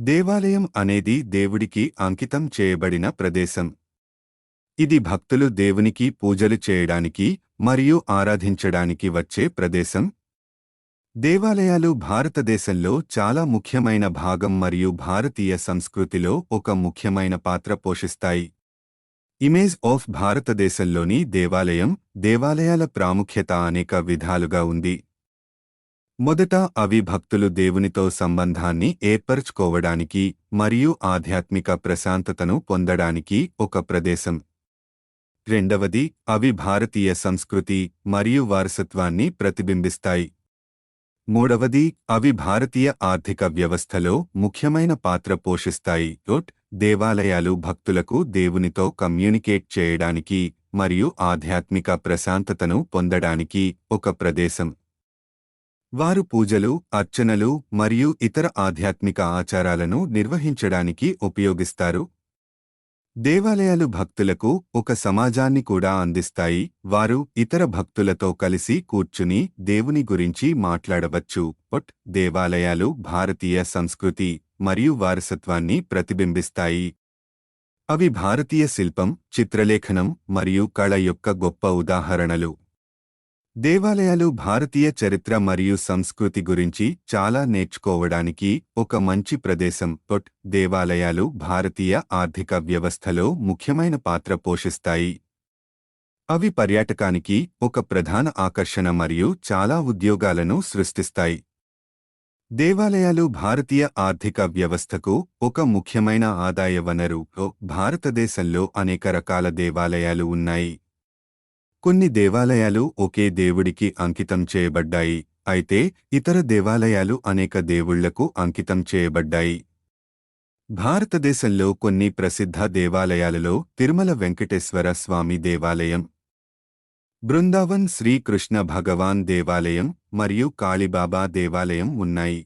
దేవాలయం అనేది దేవుడికి అంకితం చేయబడిన ప్రదేశం. ఇది భక్తులు దేవునికి పూజలు చేయడానికి మరియు ఆరాధించడానికి వచ్చే ప్రదేశం. దేవాలయాలు భారతదేశంలో చాలా ముఖ్యమైన భాగం మరియు భారతీయ సంస్కృతిలో ఒక ముఖ్యమైన పాత్ర పోషిస్తాయి. ఇమేజ్ ఆఫ్ భారతదేశంలోని దేవాలయం దేవాలయాల ప్రాముఖ్యత అనేక విధాలుగా ఉంది. మొదట అవి భక్తులు దేవునితో సంబంధాన్ని ఏర్పరచుకోవడానికి మరియు ఆధ్యాత్మిక ప్రశాంతతను పొందడానికి ఒక ప్రదేశం. రెండవది అవి భారతీయ సంస్కృతి మరియు వారసత్వాన్ని ప్రతిబింబిస్తాయి. మూడవది అవి భారతీయ ఆర్థిక వ్యవస్థలో ముఖ్యమైన పాత్ర పోషిస్తాయి. దేవాలయాలు భక్తులకు దేవునితో కమ్యూనికేట్ చేయడానికి మరియు ఆధ్యాత్మిక ప్రశాంతతను పొందడానికి ఒక ప్రదేశం. వారు పూజలు అర్చనలు మరియు ఇతర ఆధ్యాత్మిక ఆచారాలను నిర్వహించడానికి ఉపయోగిస్తారు. దేవాలయాలు భక్తులకు ఒక సమాజాన్ని కూడా అందిస్తాయి. వారు ఇతర భక్తులతో కలిసి కూర్చుని దేవుని గురించి మాట్లాడవచ్చు. బట్ దేవాలయాలు భారతీయ సంస్కృతి మరియు వారసత్వాన్ని ప్రతిబింబిస్తాయి. అవి భారతీయ శిల్పం చిత్రలేఖనం మరియు కళ యొక్క గొప్ప ఉదాహరణలు. దేవాలయాలు భారతీయ చరిత్ర మరియు సంస్కృతి గురించి చాలా నేర్చుకోవడానికి ఒక మంచి ప్రదేశం పొట్ దేవాలయాలు భారతీయ ఆర్థిక వ్యవస్థలో ముఖ్యమైన పాత్ర పోషిస్తాయి. అవి పర్యాటకానికి ఒక ప్రధాన ఆకర్షణ మరియు చాలా ఉద్యోగాలను సృష్టిస్తాయి. దేవాలయాలు భారతీయ ఆర్థిక వ్యవస్థకు ఒక ముఖ్యమైన ఆదాయ వనరు. భారతదేశంలో అనేక రకాల దేవాలయాలు ఉన్నాయి. కొన్ని దేవాలయాలు ఒకే దేవుడికి అంకితం చేయబడ్డాయి అయితే ఇతర దేవాలయాలు అనేక దేవుళ్ళకు అంకితం చేయబడ్డాయి. భారతదేశంలో కొన్ని ప్రసిద్ధ దేవాలయాలలో తిరుమల వెంకటేశ్వర స్వామి దేవాలయం బృందావన్ శ్రీకృష్ణ భగవాన్ దేవాలయం మరియు కాళీబాబా దేవాలయం ఉన్నాయి.